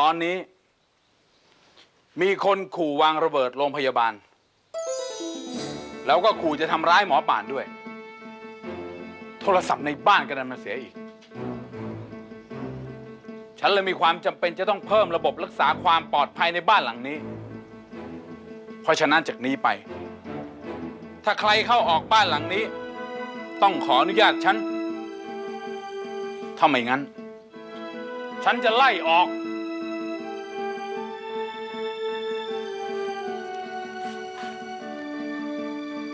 ตอนนี้ มีคนขู่วางระเบิดโรงพยาบาล แล้วก็ขู่จะทำร้ายหมอป่านด้วย โทรศัพท์ในบ้านก็ดันมาเสียอีก ฉันเลยมีความจำเป็นจะต้องเพิ่มระบบรักษาความปลอดภัยในบ้านหลังนี้ เพราะฉะนั้นจากนี้ไป ถ้าใครเข้าออกบ้านหลังนี้ ต้องขออนุญาตฉันถ้าไม่งั้น ฉันจะไล่ออก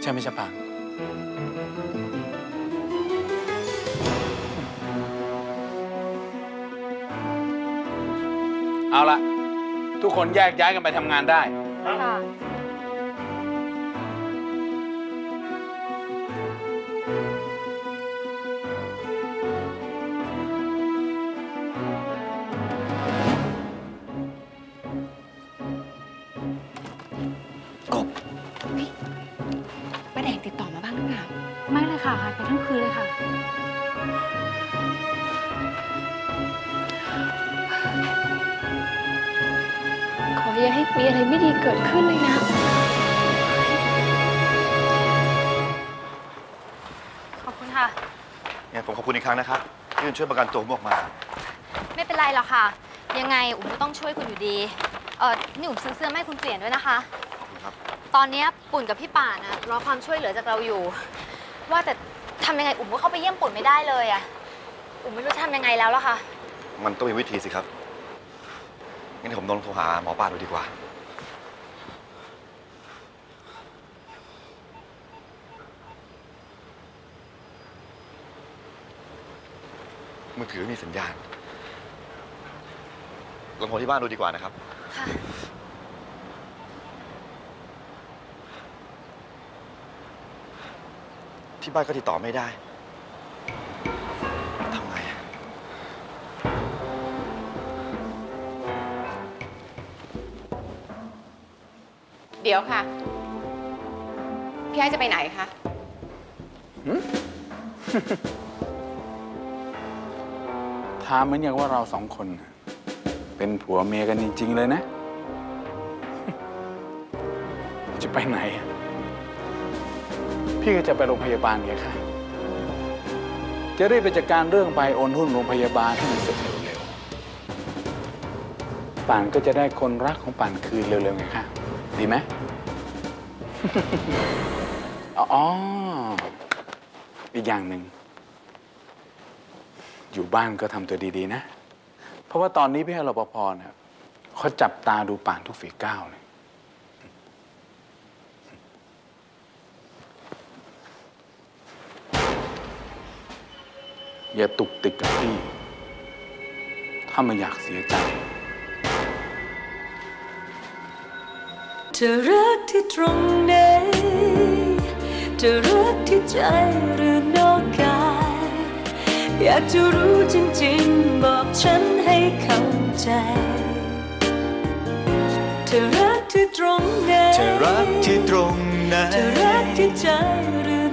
ช่ไหมชะปางเอาละทุกคนแยกย้ายกันไปทำงานได้ ค่ะ เปล่าไม่เลยค่ะหายไปทั้งคืนเลยค่ะ ขออย่าให้มีอะไรไม่ดีเกิดขึ้นเลยนะ ขอบคุณค่ะงั้นผมขอบคุณอีกครั้งนะครับที่คุณช่วยประกันตัวผมออกมา ไม่เป็นไรหรอกค่ะ ยังไงอุ๋มก็ต้องช่วยคุณอยู่ดี เออนี่อุ๋มซื้อเสื้อมาให้คุณเปลี่ยนด้วยนะคะขอบคุณครับ ตอนเนี้ยปุ่นกับพี่ป่านนะรอความช่วยเหลือจากเราอยู่ ว่าแต่ทำยังไง อุ๋มก็เข้าไปเยี่ยมปุ่นไม่ได้เลยอะอุ๋มไม่รู้จะทำยังไงแล้วล่ะค่ะ มันต้องมีวิธีสิครับ งั้นผมลองโทรหาหมอป่าดูดีกว่า มือถือไม่มีสัญญาณลองโทรที่บ้านดูดีกว่านะครับ ค่ะ ที่บ้านก็ติดต่อไม่ได้ทำไงอะเดี๋ยวค่ะ พี่ไอ้จะไปไหนคะ ถามเหมือนอย่างว่าเราสองคนน่ะเป็นผัวเมียกันจริง ๆ เลยนะ จะไปไหนอะ พี่ก็จะไปโรงพยาบาลไงคะจะรีบไปจัดการเรื่องใบโอนหุ้นโรงพยาบาลให้มันเสร็จเร็วๆป่านก็จะได้คนรักของป่านคืนเร็วๆไงคะดีไหม อ๋อ อีกอย่างหนึ่ง อยู่บ้านก็ทำตัวดีๆนะ เพราะว่าตอนนี้พี่ให้รปภเนี่ยเขาจับตาดูป่านทุกฝีก้าวเลย อย่าตุกติกกับพี่ ถ้าไม่อยากเสียใจเธอรักที่ตรงไหนเธอรักที่ใจหรือนอกกาย อยากจะรู้จริงๆ บอกฉันให้เข้าใจเธอรักที่ตรงไหนเธอรักที่ตรงไหนเธอรักที่ใจหรือ